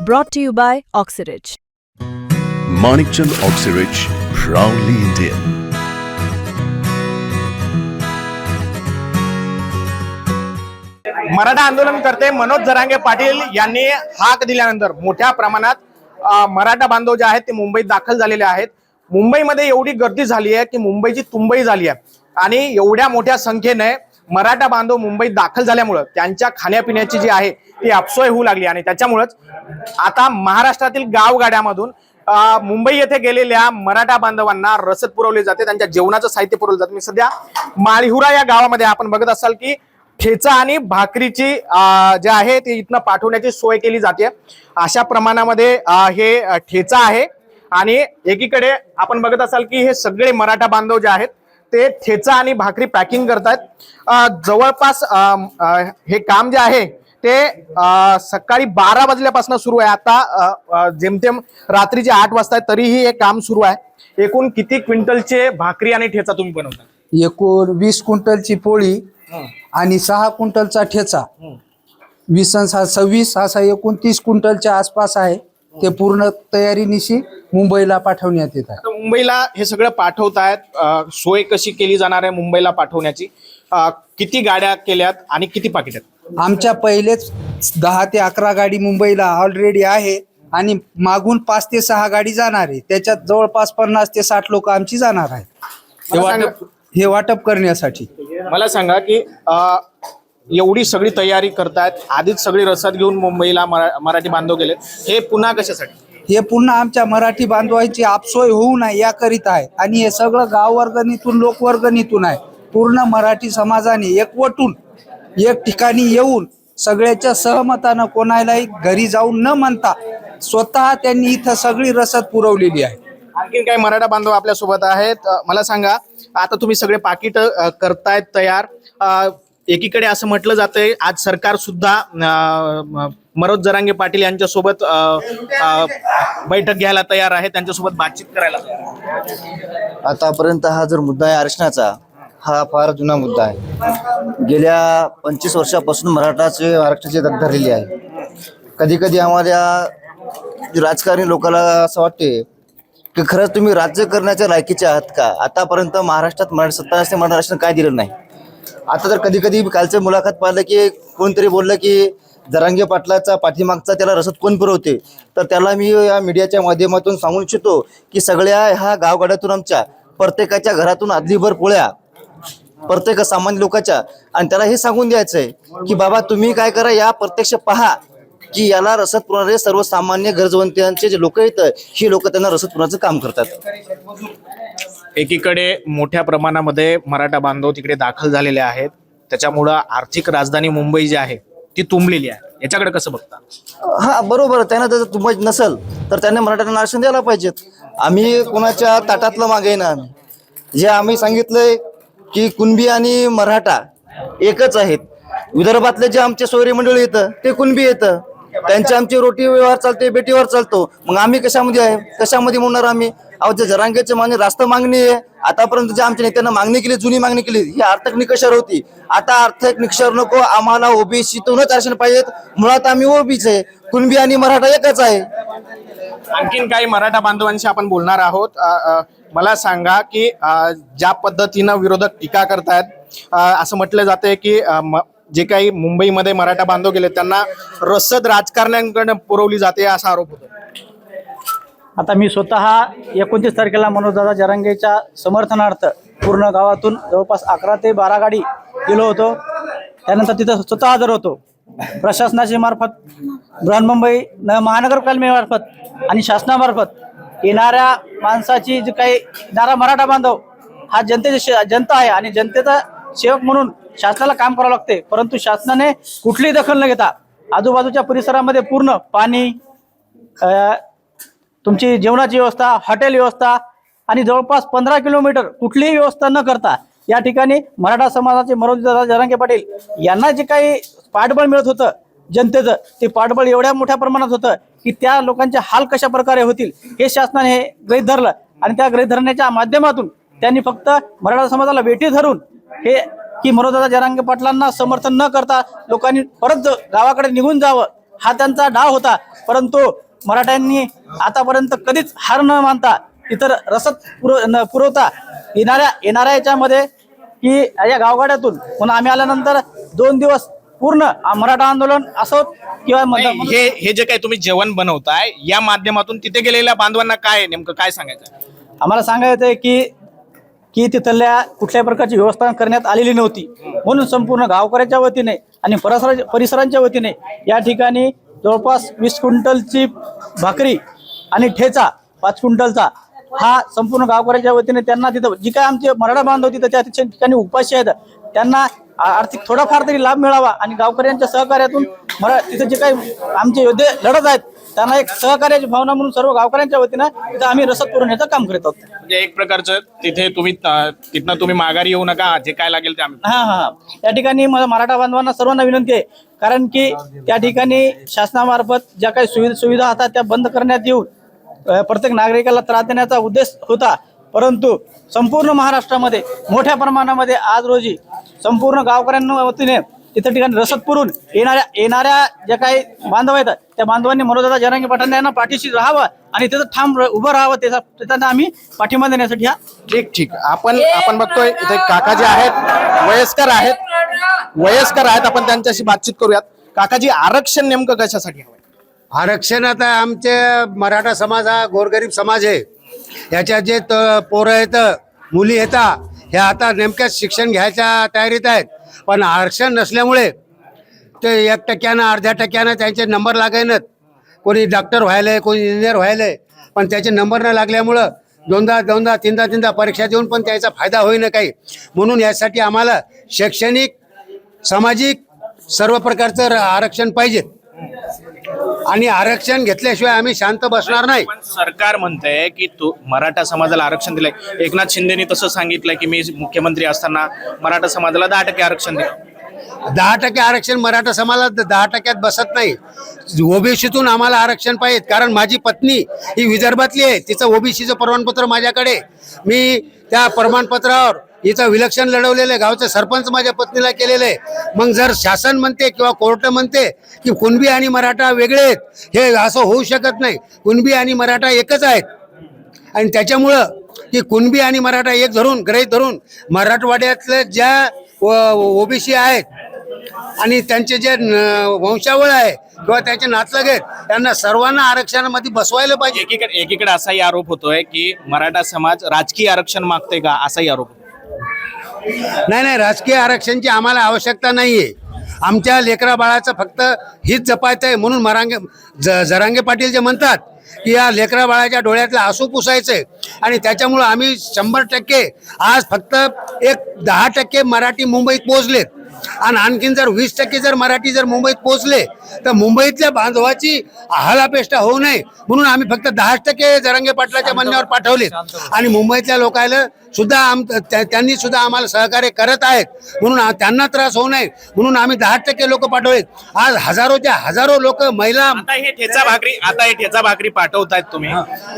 Brought to you by Oxyridge. Manikchand Oxyrich, proudly Indian. Maratha आंदोलन करते मनोज जरांगे पाटील यांनी हाक दिल्यानंतर मोठ्या प्रमाणात मराठा बांधव जे आहेत ते मुंबईत दाखल झालेले आहेत मुंबईमध्ये एवढी गर्दी झाली आहे की मुंबईची तुंबई झाली आहे आणि एवढ्या मोठ्या संख्येने मराठा बांधव मुंबईत दाखल झाल्यामुळं त्यांच्या खाण्यापिण्याची जी आहे ती अपसोय होऊ लागली आणि त्याच्यामुळंच आता महाराष्ट्रातील गावगाड्यामधून मुंबई येथे गेलेल्या मराठा बांधवांना रसद पुरवले जाते त्यांच्या जेवणाचं साहित्य पुरवलं जातं. मी सध्या माळिहुरा या गावामध्ये आपण बघत असाल की ठेचा आणि भाकरीची जे आहे ते इथनं पाठवण्याची सोय केली जाते. अशा प्रमाणामध्ये हे ठेचा आहे. आणि एकीकडे आपण बघत असाल की हे सगळे मराठा बांधव जे आहेत ते ठेचा आणि भाकरी पॅकिंग करतायत. जवळपास हे काम जे आहे ते सकाळी बारा वाजल्यापासून सुरू आहे. आता जेमतेम रात्रीचे आठ वाजता आहे, तरीही हे काम सुरू आहे. एकूण किती क्विंटलचे भाकरी आणि ठेचा तुम्ही बनवता? एकूण वीस क्विंटलची पोळी आणि सहा क्विंटलचा ठेचा. वीस सव्वीस असा एकूण तीस क्विंटलच्या आसपास आहे. ते पूर्ण तयारीनिशी मुंबईला पाठवण्यात येत आहे. मुंबईला हे सगळं पाठवतायत सोय कशी केली जाणार आहे मुंबईला पाठवण्याची? किती गाड्या केल्यात आणि किती पाकिट आहेत? आमच्या पहिलेच दहा ते अकरा गाडी मुंबईला ऑलरेडी आहे आणि मागून पाच ते सहा गाडी जाणार आहे. त्याच्यात जवळपास पन्नास ते साठ लोक आमची जाणार आहेत. हे वाटप हे करण्यासाठी. मला सांगा की एवढी सगळी तयारी करतायत. आधीच सगळी रसद घेऊन मुंबईला मरा- मराठी बांधव गेले. हे पुन्हा कशासाठी? हे पुन्हा आमच्या मराठी बांधवांची आपसोय होऊ नये याकरिता आहे. आणि हे सगळं गाव वर्गणीतून लोकवर्गणीतून आहे. पूर्ण मराठी समाजाने एकवटून एक ठिकाणी येऊन सगळ्याच्या सहमतानं कोणालाही घरी जाऊन न म्हणता स्वतः त्यांनी इथं सगळी रसद पुरवलेली आहे. आणखीन काही मराठा बांधव आपल्यासोबत आहेत. अ, मला सांगा आता तुम्ही सगळे पाकिट करतायत तयार. अ, एकीकडे असं म्हटलं जातंय आज सरकार सुद्धा म- मनोज जरांगे पाटील यांच्यासोबत बैठक घ्यायला तयार आहे त्यांच्यासोबत बातचीत करायला तयार आतापर्यंत हा जर मुद्दा आहे आरक्षणाचा हा फार जुना मुद्दा आहे. गेल्या पंचवीस वर्षापासून मराठाचे आरक्षणाची दग धरलेली आहे. कधी कधी आम्हाला राजकारणी लोकांना असं वाटते की खरंच तुम्ही राज्य करण्याच्या लायकीचे आहात का? आतापर्यंत महाराष्ट्रात मराठी सत्ता असते मराठा आरक्षण काय दिलं नाही? आता तर कधी कधी कालचं मुलाखत पाहिलं की कोणतरी बोललं की जरांगे पाटलाचा पाठीमागचा त्याला रसद कोण पुरवते? तर त्याला मी या मीडियाच्या माध्यमातून सांगू इच्छितो की सगळ्या ह्या गावगाड्यातून आमच्या प्रत्येकाच्या घरातून आदलीभर पोळ्या प्रत्येक सामान्य लोकांच्या. आणि त्याला हे सांगून द्यायचं आहे की बाबा तुम्ही काय करा या प्रत्यक्ष पहा की याला रसद पुरवणारे सर्वसामान्य गरजवंतांचे जे लोक येत ही लोक त्यांना रसद पुरवण्याचं काम करतात. एकीकडे मोठ्या प्रमाणामध्ये मराठा बांधव तिकडे दाखल झालेले आहेत. त्याच्यामुळं आर्थिक राजधानी मुंबई जी आहे ती तुंबलेली आहे. याच्याकडे कसं बघता? हा बरोबर. त्यांना जर तुंब नसेल तर त्यांनी मराठ्यांना आरक्षण द्यायला पाहिजेत. आम्ही कोणाच्या ताटातलं मागे ना आम्ही जे आम्ही सांगितलंय की कुणबी आणि मराठा एकच आहेत. विदर्भातले जे आमचे सोयरी मंडळी येतं ते कुणबी येतं. त्यांचे आमची रोटी व्यवहार चालते बेटीवर चालतो. मग आम्ही कशामध्ये आहे? कशामध्ये म्हणणार आम्ही? अहो जे जरांगेचे मागणी रास्त मागणी आहे. आतापर्यंत जे आमच्या नेत्यांना मागणी केली जुनी मागणी केली ही आर्थिक निकषावर होती. आता आर्थिक निकषावर नको आम्हाला ओबीसीतूनच आरक्षण पाहिजेत. मुळात आम्ही ओबीच आहे. कुणबी आणि मराठा एकच आहे. आणखीन काही मराठा बांधवांशी आपण बोलणार आहोत. अ, अ, मला सांगा की अ, ज्या पद्धतीनं विरोधक टीका करतायत अ, असं म्हटलं जाते की अ, म- जे काही मुंबईमध्ये मराठा बांधव गेले त्यांना रसद राजकारण्यांकडे पुरवली जाते असा आरोप होतो आता मी स्वतः एकोणतीस तारखेला मनोजदादा जरांगेच्या समर्थनार्थ पूर्ण गावातून जवळपास अकरा ते बारा गाडी गेलो होतो. त्यानंतर तिथं स्वतः हजर होतो. प्रशासनाची मार्फत बृहन्मुंबई न महानगरपालिकेमार्फत आणि शासनामार्फत येणाऱ्या माणसाची जी काही येणारा मराठा बांधव हा जनतेचे शे- जनता आहे आणि जनतेचा सेवक म्हणून शासनाला काम करावं लागते. परंतु शासनाने कुठलीही दखल न घेता आजूबाजूच्या परिसरामध्ये पूर्ण पाणी तुमची जेवणाची व्यवस्था हॉटेल व्यवस्था आणि जवळपास पंधरा किलोमीटर कुठलीही व्यवस्था न करता या ठिकाणी मराठा समाजाचे मनोजदादा जरांगे पाटील यांना जे काही पाठबळ मिळत होतं जनतेचं ते पाठबळ एवढ्या मोठ्या प्रमाणात होतं की त्या लोकांचे हाल कशा प्रकारे होतील हे शासनाने हे गृहित धरलं. आणि त्या गृहित धरण्याच्या माध्यमातून त्यांनी फक्त मराठा समाजाला वेठी धरून हे की मनोजदादा जरांगे पाटलांना समर्थन न करता लोकांनी परत गावाकडे निघून जावं हा त्यांचा डाव होता. परंतु मराठ्यांनी आतापर्यंत कधीच हार न मानता इतर रसद पुरव न- पुरवता येणाऱ्या येणाऱ्या याच्यामध्ये की या गावगाड्यातून म्हणून आम्ही आल्यानंतर दोन दिवस पूर्ण मराठा आंदोलन असो किंवा हे हे जे काही तुम्ही जेवण बनवताय या माध्यमातून तिथे गेलेल्या बांधवांना काय? नेमकं काय सांगायचं? आम्हाला सांगायचं आहे की की तिथल्या कुठल्याही प्रकारची व्यवस्था करण्यात आलेली नव्हती म्हणून संपूर्ण गावकऱ्याच्या वतीने आणि परिसरा परिसरांच्या वतीने या ठिकाणी जवळपास वीस क्विंटलची भाकरी आणि ठेचा पाच क्विंटलचा हा संपूर्ण गावकऱ्याच्या वतीने त्यांना तिथं जी काय आमचे मराठा बांधव तिथं त्या ठिकाणी उपाशी आहेत. त्यांना आर्थिक थोडाफार तरी लाभ मिळावा आणि गावकऱ्यांच्या सहकार्यातून मरा तिथं जे काही आमचे योद्धे लढत आहेत त्यांना एक सहकार्याची भावना म्हणून सर्व गावकऱ्यांच्या वतीनं तिथं आम्ही रसद पुरवण्याचं काम करीत आहोत. म्हणजे एक प्रकारचं तिथे तुम्ही अं, तिथनं तुम्ही माघारी येऊ नका जे काय लागेल ते आम्ही हा हा या ठिकाणी मला मराठा बांधवांना सर्वांना विनंती आहे कारण की त्या ठिकाणी शासनामार्फत ज्या काही सुविधा सुविधा होतात त्या बंद करण्यात येऊन अ, प्रत्येक नागरिकाला त्रास देण्याचा उद्देश होता परंतु संपूर्ण महाराष्ट्रामध्ये मोठ्या प्रमाणामध्ये आज रोजी संपूर्ण गावकऱ्यांना वतीने तिथं ठिकाणी रसद पुरून येणाऱ्या येणाऱ्या ज्या काही बांधव आहेत त्या बांधवांनी मनोदादा जरांगी पाठांना यांना पाठीशी राहावं आणि तिथं ठाम उभं राहावं त्याचा त्यांना आम्ही पाठिंबा देण्यासाठी हा ठीक ठीक. आपण आपण बघतोय इथे काका जे आहेत वयस्कर आहेत. वयस्कर आहेत आपण त्यांच्याशी बातचीत करूयात. काकाजी आरक्षण नेमकं कशासाठी हवं आरक्षण आता आमचे मराठा समाज हा गोरगरीब समाज आहे. याच्यात जे त- पोरं आहेत मुली येतात ह्या आता नेमक्याच शिक्षण घ्यायच्या तयारीत आहेत. पण आरक्षण नसल्यामुळे ते एक टक्क्यानं अर्ध्या टक्क्यानं त्यांचे नंबर लागायनत कोणी डॉक्टर व्हायलंय कोणी इंजिनियर व्हायलंय पण त्याचे नंबर न लागल्यामुळं दोनदा दोनदा तीनदा तीनदा परीक्षा देऊन पण त्याचा फायदा होईना काही. म्हणून यासाठी आम्हाला शैक्षणिक सामाजिक सर्व प्रकारचं र- आरक्षण पाहिजे. आणि आरक्षण घेतल्याशिवाय आम्ही शांत बसणार नाही. पण सरकार म्हणतंय की तू मराठा समाजाला आरक्षण दिलंय. एकनाथ शिंदेनी तसं सांगितलंय की मी मुख्यमंत्री असताना मराठा समाजाला दहा टक्के आरक्षण दिलं. दहा टक्के आरक्षण मराठा समाजात दहा टक्क्यात बसत नाही. ओबीसीतून आम्हाला आरक्षण पाहिजे. कारण माझी पत्नी ही विदर्भातली आहे. तिचं ओबीसीचं प्रमाणपत्र माझ्याकडे मी त्या प्रमाणपत्रावर हिचं विलक्षण लढवलेलं आहे. गावचं सरपंच माझ्या पत्नीला केलेलं आहे. मग जर शासन म्हणते किंवा कोर्ट म्हणते की कुणबी आणि मराठा वेगळे आहेत हे असं होऊ शकत नाही. कुणबी आणि मराठा एकच आहेत. आणि त्याच्यामुळं की कुणबी आणि मराठा एक धरून ग्रहित धरून मराठवाड्यातल्या ज्या ओबीसी आहेत आणि त्यांचे जे वंशावळ आहे किंवा त्यांचे नातलग आहेत त्यांना सर्वांना आरक्षणामध्ये बसवायला पाहिजे. एकीकडे एकीकडे असाही आरोप होतोय की मराठा समाज राजकीय आरक्षण मागतोय का? असाही आरोप नाही नाही राजकीय आरक्षणची आम्हाला आवश्यकता नाही आहे आमच्या लेकरा बाळाचं फक्त हीच जपायचं आहे म्हणून मरांगे ज जरांगे पाटील जे म्हणतात की या लेकरा बाळाच्या डोळ्यातलं आसू पुसायचंय. आणि त्याच्यामुळं आम्ही शंभर टक्के आज फक्त एक दहा टक्के मराठी मुंबईत पोहोचलेत. आणि आणखीन जर वीस टक्के जर मराठी जर मुंबईत पोहोचले तर मुंबईतल्या बांधवाची आहालापेष्टा होऊ नये म्हणून आम्ही फक्त दहा टक्के जरांगे पाटलाच्या म्हणण्यावर पाठवलेत. आणि मुंबईतल्या लोकायला सुद्धा आम त्या- त्यांनी सुद्धा आम्हाला सहकार्य करत आहेत. म्हणून त्यांना त्रास होऊ नये म्हणून आम्ही दहा टक्के लोक पाठवलेत. आज हजारोच्या हजारो लोक महिला आता हे ठेचा भाकरी आता हे ठेचा भाकरी पाठवतायत तुम्ही.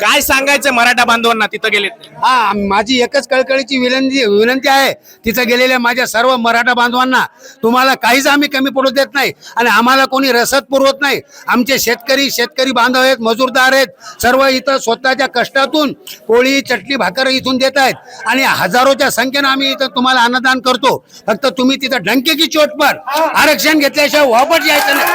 काय सांगायचं मराठा बांधवांना? तिथं गेलेत. हा माझी एकच कळकळीची विनंती विनंती आहे. तिथं गेलेल्या माझ्या सर्व मराठा बांधवांना तुम्हाला काहीच आम्ही कमी पडू देत नाही. आणि आम्हाला कोणी रसद पुरवत नाही. आमचे शेतकरी शेतकरी बांधव आहेत मजूरदार आहेत. सर्व इथं स्वतःच्या कष्टातून पोळी चटणी भाकर इथून देत आहेत. आणि हजारोच्या संख्येनं आम्ही इथं तुम्हाला अन्नदान करतो. फक्त तुम्ही तिथं डंके की चोट पर. आरक्षण घेतल्याशिवाय वापस यायचं नाही.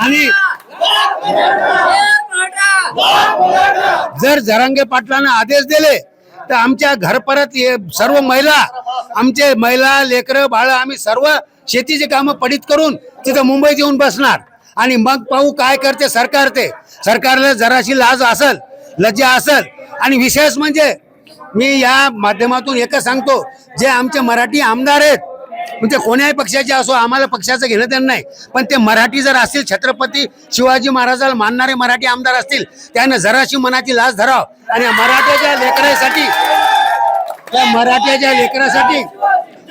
आणि जर जरांगे पाटलांना आदेश दिले तर आमच्या घर परत ये- सर्व महिला आमचे महिला लेकरं बाळ आम्ही सर्व शेतीचे कामं पडित करून तिथं मुंबईत येऊन बसणार. आणि मग पाहू काय करते सरकार ते. सरकारला जराशी लाज असल लज्जा असल. आणि विशेष म्हणजे मी या माध्यमातून एकच सांगतो जे आमचे मराठी आमदार आहेत म्हणजे कोण्याही पक्षाचे असो आम्हाला पक्षाचं घेणं त्यांना नाही. पण ते मराठी जर असतील छत्रपती शिवाजी महाराजाला मानणारे मराठी आमदार असतील त्यानं जराशी मनाची लाज धराव. आणि मराठ्याच्या लेकरासाठी त्या मराठ्याच्या लेकरासाठी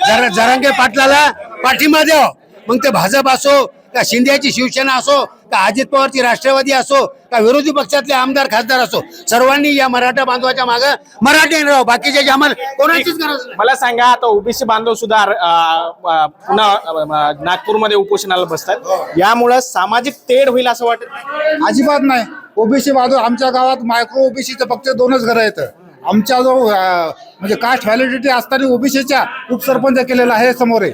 जरा जरांगे पाटलाला पाठिंबा द्यावा. मग ते भाजप असो का शिंदेची शिवसेना असो का अजित पवारची राष्ट्रवादी असो का विरोधी पक्षातले आमदार खासदार असो सर्वांनी या मराठा बांधवाच्या मागे मराठी राहावं बाकीच्या आम्हाला कोणाचीच गरज नाही. मला सांगा आता ओबीसी बांधव सुद्धा पुन्हा नागपूरमध्ये उपोषणाला बसतात. यामुळं सामाजिक तेढ होईल असं वाटत अजिबात नाही. ओबीसी बाजू आमच्या गावात मायक्रो ओबीसीचं फक्त दोनच घरं आहेत. आमच्या जो म्हणजे कास्ट व्हॅलिडिटी असताना ओबीसीच्या उपसरपंच केलेला आहे समोर आहे.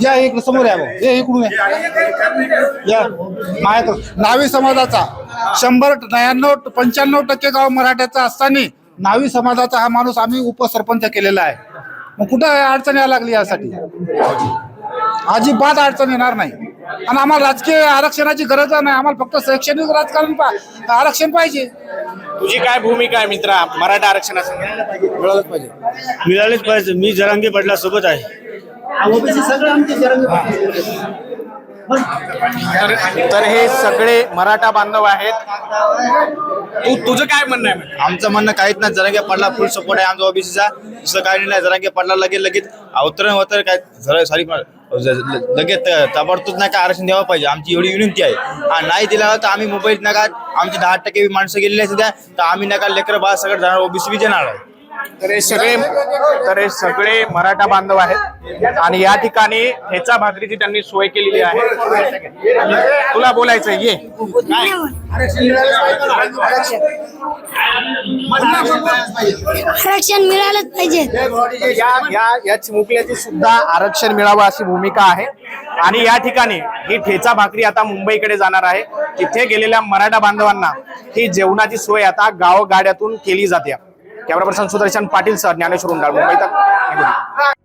या एक समोर आहे भाऊ. ये इकडून ये. या. मायक्रो नावी समाजाचा शंभर नव्याण्णव पंच्याण्णव टक्के गाव मराठ्याचा असताना नावी समाजाचा हा माणूस आम्ही उपसरपंच केलेला आहे. मग कुठं अडचण यायला लागली यासाठी? अजिबात अडचण येणार नाही. आणि आम्हाला राजकीय आरक्षणाची गरज नाही. आम्हाला फक्त शैक्षणिक राजकारण पा- आरक्षण पाहिजे. तुझी काय भूमिका आहे मित्रा? मराठा आरक्षणासाठी मिळालेच पाहिजे. मी जरांगे पाटला सोबत आहे. तर तर हे सगळे मराठा बांधव आहेत. तू तुझं काय म्हणणं आहे? आमचं म्हणणं काहीच नाही. जरांगे पडला फुल सपोर्ट आहे आमचा ओबीसीचा दुसरं काही नाही. जरांगे पडला लगेच लगेच अवतरण होतं काय जरा सॉरी लगेच ताबडतोब नाही का आरक्षण द्यावं पाहिजे. आमची एवढी विनंती आहे. आणि नाही दिला तर आम्ही मुंबईत नका. आमची दहा टक्के माणसं गेलेली आहेत सध्या. तर आम्ही नका लेकर बाळ सगळं जाणार. ओबीसी बी देणार आहे. तर हे सगळे तर हे सगळे मराठा बांधव आहेत. आणि या ठिकाणी ठेचा भाकरीची त्यांनी सोय केलेली आहे. तुला बोलायचं ये. आरक्षण मिळालंच पाहिजे. या चिमुकल्याची सुद्धा आरक्षण मिळावं अशी भूमिका आहे. आणि या ठिकाणी ही ठेचा भाकरी आता मुंबईकडे जाणार आहे. तिथे गेलेल्या मराठा बांधवांना ही जेवणाची सोय आता गावगाड्यातून केली जाते. Camera person Sudarshan Patil sir Dnyaneshwar Undal Mumbai Tak.